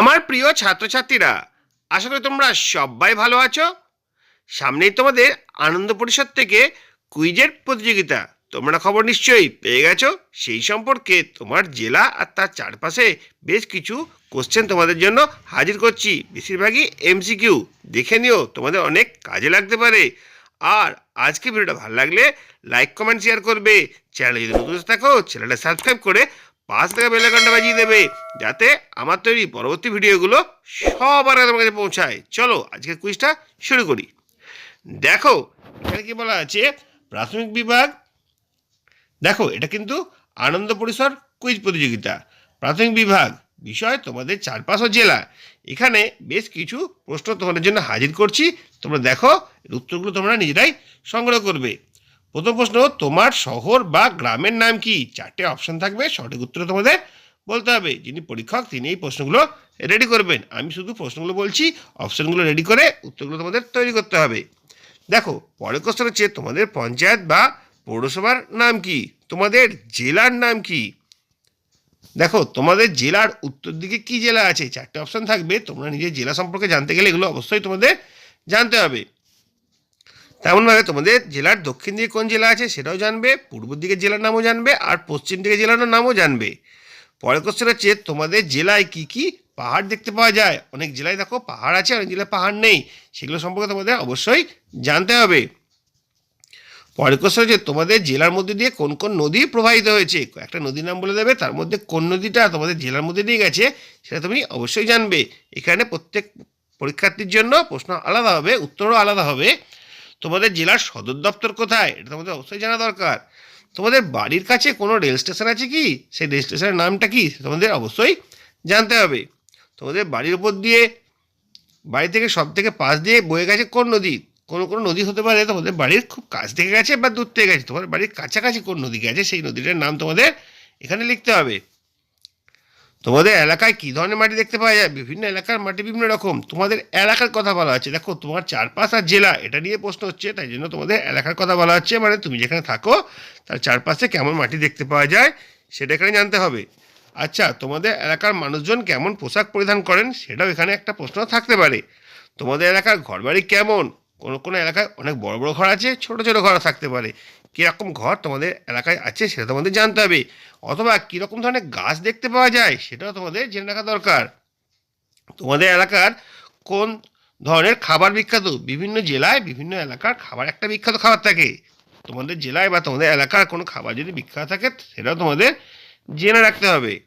আমার প্রিয় ছাত্রছাত্রীরা, আশা করি তোমরা সবাই ভালো আছো। সামনেই তোমাদের আনন্দ পরিষদ থেকে কুইজের প্রতিযোগিতা। তোমরা খবর নিশ্চয়ই পেয়ে গেছো। সেই সম্পর্কে তোমার জেলা আর তার চারপাশে বেশ কিছু কোশ্চেন তোমাদের জন্য হাজির করছি। বেশিরভাগই এমসিকিউ দেখে নিও, তোমাদের অনেক কাজে লাগতে পারে। আর আজকে ভিডিওটা ভালো লাগলে লাইক কমেন্ট শেয়ার করবে। চ্যানেলে যদি নতুন থাকো, চ্যানেলটা সাবস্ক্রাইব করে পাঁচ টাকা বেলাকানটা বাজিয়ে দেবে। যাতে আমার তৈরি পরবর্তী ভিডিওগুলো সবার আগে তোমার কাছে পৌঁছায়। চলো, আজকের কুইজটা শুরু করি। দেখো, এখানে কি বলা আছে? প্রাথমিক বিভাগ। দেখো, এটা কিন্তু আনন্দ পরিসর কুইজ প্রতিযোগিতা। প্রাথমিক বিভাগ, বিষয় তোমাদের চারপাশ জেলা। এখানে বেশ কিছু প্রশ্ন তোমাদের জন্য হাজির করছি। তোমরা দেখো উত্তরগুলো তোমরা নিজেরাই সংগ্রহ করবে। প্রথম প্রশ্ন, তোমার শহর বা গ্রামের নাম কি? চারটে অপশন থাকবে, সঠিক উত্তর তোমাদের বলতে হবে। যিনি পরীক্ষক, তিনি এই প্রশ্নগুলো রেডি করবেন। আমি শুধু প্রশ্নগুলো বলছি অপশনগুলো রেডি করে উত্তরগুলো তোমাদের তৈরি করতে হবে। দেখো, পরের কোশ্চেন হচ্ছে, তোমাদের পঞ্চায়েত বা পৌরসভার নাম কি? তোমাদের জেলার নাম কি? দেখো, তোমাদের জেলার উত্তর দিকে কি জেলা আছে? চারটে অপশন থাকবে। তোমরা নিজের জেলা সম্পর্কে জানতে গেলে এগুলো অবশ্যই তোমাদের জানতে হবে। তেমনভাবে তোমাদের জেলার দক্ষিণ দিকে কোন জেলা আছে সেটাও জানবে, পূর্ব দিকে জেলার নামও জানবে, আর পশ্চিম দিকে জেলার নামও জানবে। পরের কোশ্চেন হচ্ছে, তোমাদের জেলায় কি কি পাহাড় দেখতে পাওয়া যায়? অনেক জেলায় দেখো পাহাড় আছে, অনেক জেলায় পাহাড় নেই। সেগুলো সম্পর্কে তোমাদের অবশ্যই জানতে হবে। পরের কোশ্চেন হচ্ছে, তোমাদের জেলার মধ্যে দিয়ে কোন কোন নদী প্রবাহিত হয়েছে? একটা নদীর নাম বলে দেবে, তার মধ্যে কোন নদীটা তোমাদের জেলার মধ্যে দিয়ে গেছে, সেটা তুমি অবশ্যই জানবে। এখানে প্রত্যেক পরীক্ষার্থীর জন্য প্রশ্ন আলাদা হবে, উত্তরও আলাদা হবে। তোমাদের জেলার সদর দপ্তর কোথায়? এটা তোমাদের অবশ্যই জানা দরকার। তোমাদের বাড়ির কাছে কোনো রেল স্টেশন আছে কি? সেই রেল স্টেশনের নামটা কি? তোমাদের অবশ্যই জানতে হবে। তোমাদের বাড়ির উপর দিয়ে বাড়ি থেকে সব থেকে পাশ দিয়ে বয়ে গেছে কোন নদী? কোনো কোনো নদী হতে পারে। তোমাদের বাড়ির খুব কাছ থেকে গেছে বা দূর থেকে গেছে। তোমাদের বাড়ির কাছাকাছি কোন নদী গেছে? সেই নদীটার নাম তোমাদের এখানে লিখতে হবে। তোমাদের এলাকায় কী ধরনের মাটি দেখতে পাওয়া যায়? বিভিন্ন এলাকার মাটি বিভিন্ন রকম। তোমাদের এলাকার কথা বলা হচ্ছে। দেখো, তোমার চারপাশ আর জেলা, এটা নিয়ে প্রশ্ন হচ্ছে। তাই জন্য তোমাদের এলাকার কথা বলা হচ্ছে। মানে তুমি যেখানে থাকো, তার চারপাশে কেমন মাটি দেখতে পাওয়া যায়, সেটা এখানে জানতে হবে। আচ্ছা তোমাদের এলাকার মানুষজন কেমন পোশাক পরিধান করেন, সেটাও এখানে একটা প্রশ্ন থাকতে পারে। তোমাদের এলাকার ঘরবাড়ি কেমন? কোনো কোনো এলাকায় অনেক বড় বড় ঘর আছে, ছোট ছোট ঘর থাকতে পারে। কীরকম ঘর তোমাদের এলাকায় আছে সেটা তোমাদের জানতে হবে। অথবা কীরকম ধরনের গাছ দেখতে পাওয়া যায় সেটাও তোমাদের জেনে রাখা দরকার। তোমাদের এলাকার কোন ধরনের খাবার বিখ্যাত? বিভিন্ন জেলায় বিভিন্ন এলাকার খাবার একটা বিখ্যাত খাবার থাকে। তোমাদের জেলায় বা তোমাদের এলাকার কোনো খাবার যদি বিখ্যাত থাকে সেটাও তোমাদের জেনে রাখতে হবে।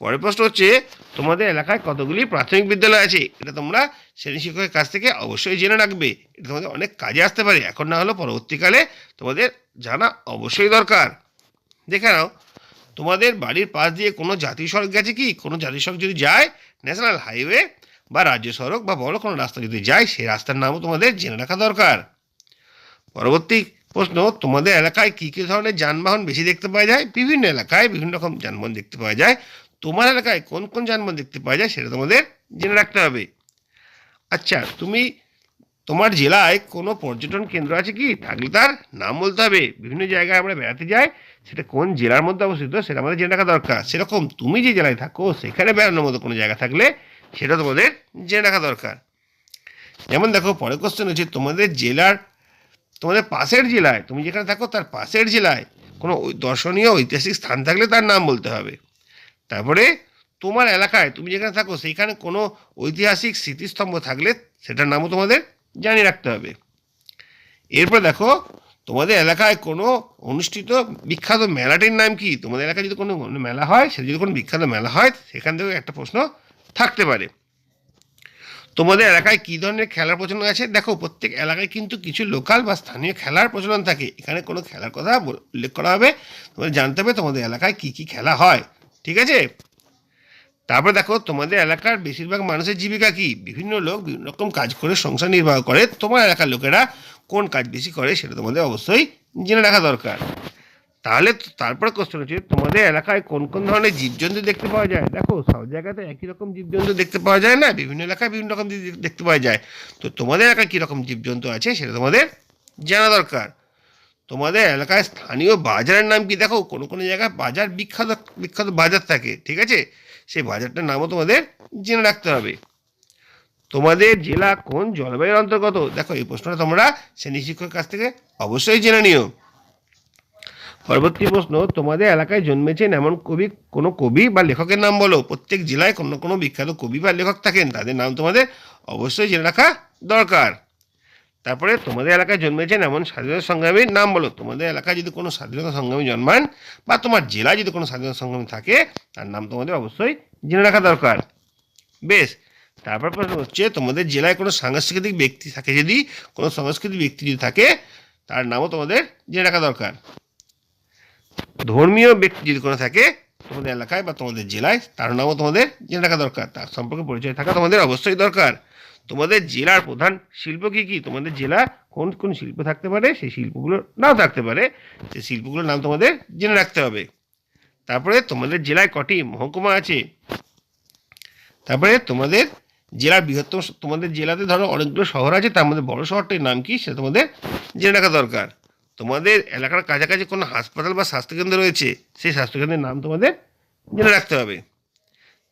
পরের প্রশ্ন হচ্ছে, তোমাদের এলাকায় কতগুলি প্রাথমিক বিদ্যালয় আছে? এটা তোমরা শ্রেণি শিক্ষকের কাছ থেকে অবশ্যই জেনে রাখবে। এটা তোমাদের অনেক কাজে আসতে পারে। এখন না হলেও পরবর্তীকালে তোমাদের জানা অবশ্যই দরকার। দেখে নাও, তোমাদের বাড়ির পাশ দিয়ে কোনো জাতীয় সড়ক গেছে কি? কোনো জাতীয় সড়ক যদি যায় ন্যাশনাল হাইওয়ে বা রাজ্য সড়ক বা বড় কোনো রাস্তা যদি যায়, সেই রাস্তার নামও তোমাদের জেনে রাখা দরকার। পরবর্তী প্রশ্ন, তোমাদের এলাকায় কী কী ধরনের যানবাহন বেশি দেখতে পাওয়া যায়? বিভিন্ন এলাকায় বিভিন্ন রকম যানবাহন দেখতে পাওয়া যায়। তোমার এলাকায় কোন কোন যানবাহন দেখতে পাওয়া যায়, সেটা তোমাদের জেনে রাখতে হবে। আচ্ছা তুমি তোমার জেলায় কোনো পর্যটন কেন্দ্র আছে কি? থাকলে তার নাম বলতে হবে। বিভিন্ন জায়গায় আমরা বেড়াতে যাই, সেটা কোন জেলার মধ্যে অবস্থিত সেটা আমাদের জেনে রাখা দরকার। সেরকম তুমি যে জেলায় থাকো, সেখানে বেড়ানোর মতো কোনো জায়গা থাকলে সেটা তোমাদের জেনে রাখা দরকার। যেমন দেখো, পরের কোশ্চেন হচ্ছে, তোমাদের জেলার, তোমাদের পাশের জেলায়, তুমি যেখানে থাকো তার পাশের জেলায় কোনো দর্শনীয় ঐতিহাসিক স্থান থাকলে তার নাম বলতে হবে। তারপরে তোমার এলাকায় তুমি যেখানে থাকো, সেইখানে কোনো ঐতিহাসিক স্মৃতিস্তম্ভ থাকলে সেটার নামও তোমাদের জানিয়ে রাখতে হবে। এরপর দেখো, তোমাদের এলাকায় কোনো অনুষ্ঠিত বিখ্যাত মেলাটির নাম কি? তোমাদের এলাকায় যদি কোনো মেলা হয়, সেটা যদি কোনো বিখ্যাত মেলা হয়, সেখান থেকেও একটা প্রশ্ন থাকতে পারে। তোমাদের এলাকায় কী ধরনের খেলার প্রচলন আছে? দেখো, প্রত্যেক এলাকায় কিন্তু কিছু লোকাল বা স্থানীয় খেলার প্রচলন থাকে। এখানে কোনো খেলার কথা উল্লেখ করা হবে। তোমাদের জানতে হবে তোমাদের এলাকায় কী কী খেলা হয়। ঠিক আছে? তারপরে দেখো, তোমাদের এলাকার বেশিরভাগ মানুষের জীবিকা কি? বিভিন্ন লোক বিভিন্ন রকম কাজ করে সংসার নির্বাহ করে। তোমার এলাকার লোকেরা কোন কাজ বেশি করে সেটা তোমাদের অবশ্যই জেনে রাখা দরকার। তাহলে তারপরে কোশ্চেন হচ্ছে, তোমাদের এলাকায় কোন কোন ধরনের জীবজন্তু দেখতে পাওয়া যায়? দেখো, সব জায়গাতে একই রকম জীবজন্তু দেখতে পাওয়া যায় না, বিভিন্ন এলাকায় বিভিন্ন রকম দেখতে পাওয়া যায়। তো তোমাদের এলাকায় কী রকম জীবজন্তু আছে সেটা তোমাদের জানা দরকার। তোমাদের এলাকায় স্থানীয় বাজারের নাম কি? দেখো, কোনো কোনো জায়গায় বাজার বিখ্যাত বিখ্যাত বাজার থাকে, ঠিক আছে? সেই বাজারটার নামও তোমাদের জেনে রাখতে হবে। তোমাদের জেলা কোন জলবায়ুর অন্তর্গত? দেখো, এই প্রশ্নটা তোমরা শ্রেণি শিক্ষকের কাছ থেকে অবশ্যই জেনে নিও। পরবর্তী প্রশ্ন, তোমাদের এলাকায় জন্মেছেন এমন কবি, কোনো কবি বা লেখকের নাম বলো। প্রত্যেক জেলায় কোনো কোনো বিখ্যাত কবি বা লেখক থাকেন, তাদের নাম তোমাদের অবশ্যই জেনে রাখা দরকার। তারপরে তোমাদের এলাকায় জন্মেছেন এমন স্বাধীনতা সংগ্রামীর নাম বলো। তোমাদের এলাকায় যদি কোনো স্বাধীনতা সংগ্রামী জন্মান বা তোমার জেলায় যদি কোনো স্বাধীনতা সংগ্রামী থাকে, তার নাম তোমাদের অবশ্যই জেনে রাখা দরকার। বেশ, তারপর প্রশ্ন হচ্ছে, তোমাদের জেলায় কোনো সাংস্কৃতিক ব্যক্তি থাকে যদি, কোনো সাংস্কৃতিক ব্যক্তি যদি থাকে, তার নামও তোমাদের জেনে রাখা দরকার। ধর্মীয় ব্যক্তি যদি কোনো থাকে তোমাদের এলাকায় বা তোমাদের জেলায়, তার নামও তোমাদের জেনে রাখা দরকার। তার সম্পর্কে পরিচয় থাকা তোমাদের অবশ্যই দরকার। তোমাদের জেলার প্রধান শিল্প কী কী? তোমাদের জেলা কোন কোন শিল্প থাকতে পারে? সেই শিল্পগুলো নাও থাকতে পারে। সেই শিল্পগুলোর নাম তোমাদের জেনে রাখতে হবে। তারপরে তোমাদের জেলায় কটি মহকুমা আছে? তারপরে তোমাদের জেলার বৃহত্তম তোমাদের জেলাতে ধরো অনেকগুলো শহর আছে, তার মধ্যে বড় শহরটির নাম কি? সেটা তোমাদের জেনে রাখা দরকার। তোমাদের এলাকার কাছাকাছি কোনো হাসপাতাল বা স্বাস্থ্যকেন্দ্র রয়েছে, সেই স্বাস্থ্যকেন্দ্রের নাম তোমাদের জেনে রাখতে হবে।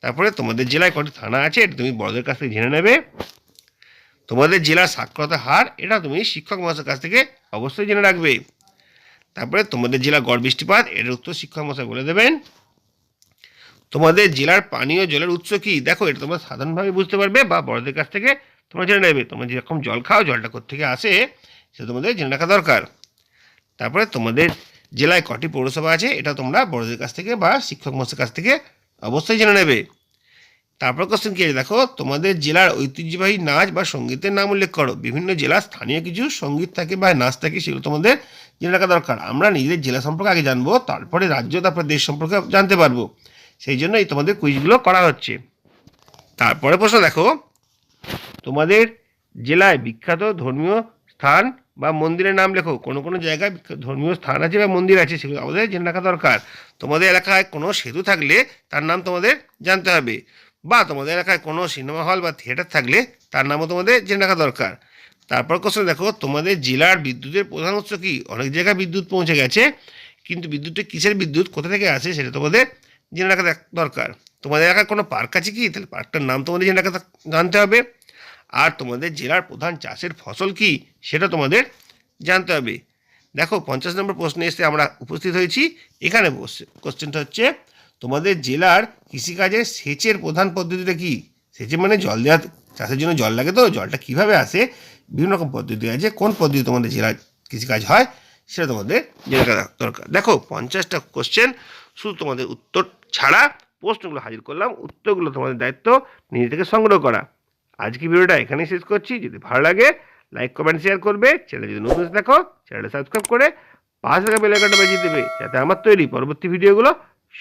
তারপরে তোমাদের জেলায় কটি থানা আছে, এটা তুমি বড়দের কাছ থেকে জেনে নেবে। তোমাদের জেলার সাক্ষরতা হার, এটা তুমি শিক্ষক মহাশয়ের কাছ থেকে অবশ্যই জেনে রাখবে। তারপরে তোমাদের জেলা গড় বৃষ্টিপাত, এটার উত্তর শিক্ষক মহাশয় বলে দেবেন। তোমাদের জেলার পানীয় জলের উৎস কি? দেখো, এটা তোমরা সাধারণভাবে বুঝতে পারবে বা বড়দের কাছ থেকে তোমরা জেনে নেবে। তোমরা যেরকম জল খাও, জলটা থেকে আসে, সেটা তোমাদের জেনে রাখা দরকার। তারপরে তোমাদের জেলায় কটি পৌরসভা আছে, এটা তোমরা বড়দের কাছ থেকে বা শিক্ষক মহাশয়ের কাছ থেকে অবশ্যই জেনে নেবে। তারপর কোশ্চেন কি আছে? দেখো, তোমাদের জেলার ঐতিহ্যবাহী নাচ বা সঙ্গীতের নাম উল্লেখ করো। বিভিন্ন জেলার স্থানীয় কিছু সংগীত থাকে বা নাচ থাকে, সেগুলো তোমাদের জেনে রাখা দরকার। আমরা নিজেদের জেলা সম্পর্কে আগে জানব, তারপরে রাজ্য, তারপরে দেশ সম্পর্কে জানতে পারব। সেই জন্য এই তোমাদের কুইজগুলো করা হচ্ছে। তারপরে প্রশ্ন দেখো, তোমাদের জেলায় বিখ্যাত ধর্মীয় স্থান বা মন্দিরের নাম লেখো, কোনো কোনো জায়গায় ধর্মীয় স্থান আছে বা মন্দির আছে, সেগুলো আমাদের জেনে রাখা দরকার। তোমাদের এলাকায় কোনো সেতু থাকলে তার নাম তোমাদের জানতে হবে বা তোমাদের এলাকায় কোনো সিনেমা হল বা থিয়েটার থাকলে তার নামও তোমাদের জেনে রাখা দরকার। তারপর কোশ্চেন দেখো, তোমাদের জেলার বিদ্যুতের প্রধান উৎস কী? অনেক জায়গায় বিদ্যুৎ পৌঁছে গেছে, কিন্তু বিদ্যুৎটা কিসের বিদ্যুৎ, কোথা থেকে আসে সেটা তোমাদের জেনে রাখা দরকার। তোমাদের এলাকায় কোনো পার্ক আছে কি? তাহলে পার্কটার নাম তোমাদের জেনে রাখা জানতে হবে। আর তোমাদের জেলার প্রধান চাষের ফসল কি সেটা তোমাদের জানতে হবে। দেখো, পঞ্চাশ নম্বর প্রশ্নে এসে আমরা উপস্থিত হয়েছি। এখানে কোশ্চেনটা হচ্ছে, তোমাদের জেলার কৃষিকাজের সেচের প্রধান পদ্ধতিটা কি? সেচের মানে জল দেওয়া, চাষের জন্য জল লাগে তো, জলটা কীভাবে আসে? বিভিন্ন রকম পদ্ধতি আছে। কোন পদ্ধতি তোমাদের জেলার কৃষিকাজ হয় সেটা তোমাদের জেনে দরকার। দেখো, পঞ্চাশটা কোশ্চেন শুধু তোমাদের উত্তর ছাড়া প্রশ্নগুলো হাজির করলাম। উত্তরগুলো তোমাদের দায়িত্ব নিজে থেকে সংগ্রহ করা। আজকে ভিডিওটা এখানেই শেষ করছি। যদি ভালো লাগে লাইক কমেন্ট শেয়ার করবে। চ্যানেল যদি নতুন দেখো চ্যানেলটা সাবস্ক্রাইব করে পাশে থাকা বেলাকাটা বাজিয়ে দেবে, যাতে আমার তৈরি পরবর্তী ভিডিওগুলো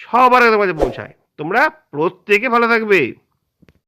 সবার আগে পৌঁছায়। তোমরা প্রত্যেকে ভালো থাকবে।